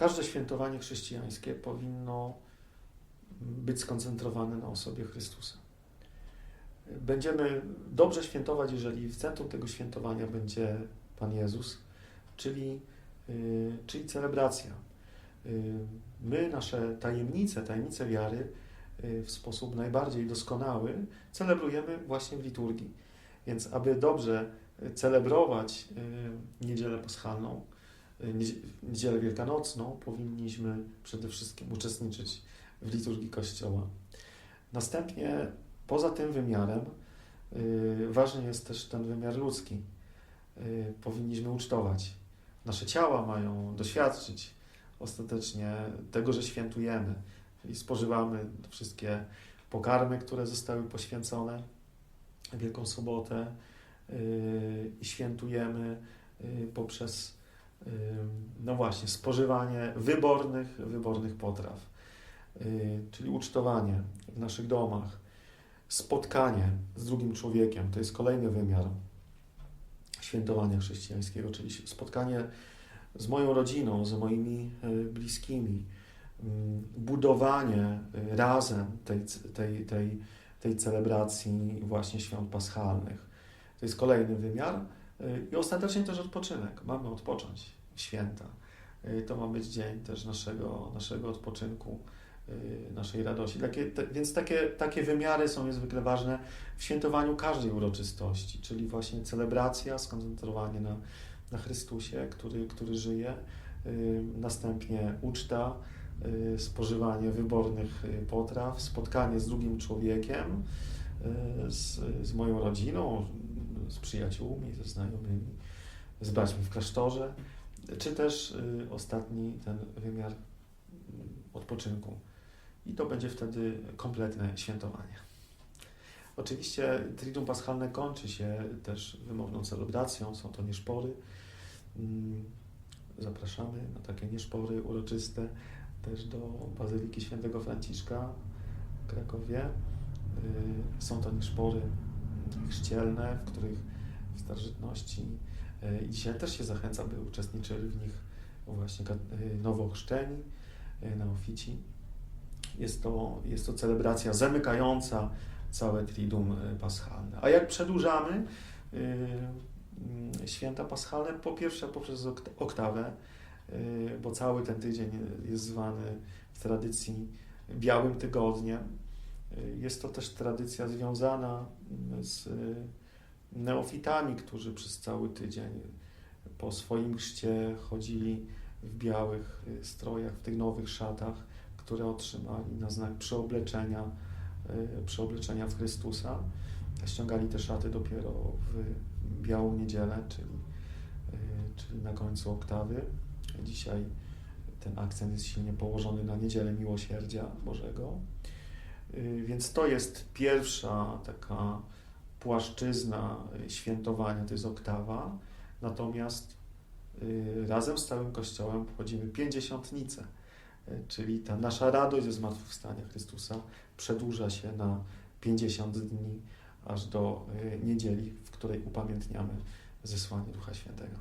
Każde świętowanie chrześcijańskie powinno być skoncentrowane na osobie Chrystusa. Będziemy dobrze świętować, jeżeli w centrum tego świętowania będzie Pan Jezus, czyli, y, czyli celebracja. Y, My nasze tajemnice, tajemnice wiary y, w sposób najbardziej doskonały celebrujemy właśnie w liturgii. Więc aby dobrze celebrować Niedzielę Paschalną, Niedzielę Wielkanocną, powinniśmy przede wszystkim uczestniczyć w liturgii Kościoła. Następnie, poza tym wymiarem, y, ważny jest też ten wymiar ludzki. Y, Powinniśmy ucztować. Nasze ciała mają doświadczyć ostatecznie tego, że świętujemy, czyli spożywamy wszystkie pokarmy, które zostały poświęcone Wielką Sobotę y, i świętujemy poprzez no właśnie, spożywanie wybornych, wybornych potraw, y, czyli ucztowanie w naszych domach, spotkanie z drugim człowiekiem, to jest kolejny wymiar świętowania chrześcijańskiego, czyli spotkanie z moją rodziną, z moimi y, bliskimi, budowanie y, razem tej, tej, tej, tej celebracji właśnie świąt paschalnych. To jest kolejny wymiar. I ostatecznie też odpoczynek. Mamy odpocząć święta. To ma być dzień też naszego, naszego odpoczynku, y, naszej radości. Takie, te, więc takie, takie wymiary są niezwykle ważne w świętowaniu każdej uroczystości, czyli właśnie celebracja, skoncentrowanie na, na Chrystusie, który, który żyje, y, następnie uczta, y, spożywanie wybornych potraw, spotkanie z drugim człowiekiem, z, z moją rodziną, z przyjaciółmi, ze znajomymi, z braćmi w klasztorze, czy też y, ostatni ten wymiar y, odpoczynku. I to będzie wtedy kompletne świętowanie. Oczywiście Triduum Paschalne kończy się też wymowną celebracją, są to nieszpory. Mm, Zapraszamy na takie nieszpory uroczyste też do Bazyliki Świętego Franciszka w Krakowie. Y, Są to nieszpory chrzcielne, w których w starożytności y, i dzisiaj też się zachęca, by uczestniczyli w nich właśnie y, nowochrzczeni, y, neofici. Jest to, jest to celebracja zamykająca całe Triduum Paschalne. A jak przedłużamy święta paschalne? Po pierwsze poprzez okt- oktawę, bo cały ten tydzień jest zwany w tradycji Białym Tygodniem. Y, Jest to też tradycja związana mm, z y, neofitami, którzy przez cały tydzień po swoim chrzcie chodzili w białych y, strojach, w tych nowych szatach, które otrzymali na znak przeobleczenia, y, przeobleczenia w Chrystusa. Ściągali te szaty dopiero w białą niedzielę, czyli, y, czyli na końcu oktawy. Dzisiaj ten akcent jest silnie położony na niedzielę miłosierdzia Bożego. Y, Więc to jest pierwsza taka płaszczyzna y, świętowania, to jest oktawa. Natomiast y, razem z całym Kościołem wchodzimy pięćdziesiątnicę, czyli ta nasza radość ze zmartwychwstania Chrystusa przedłuża się na 50 dni, aż do niedzieli, w której upamiętniamy zesłanie Ducha Świętego.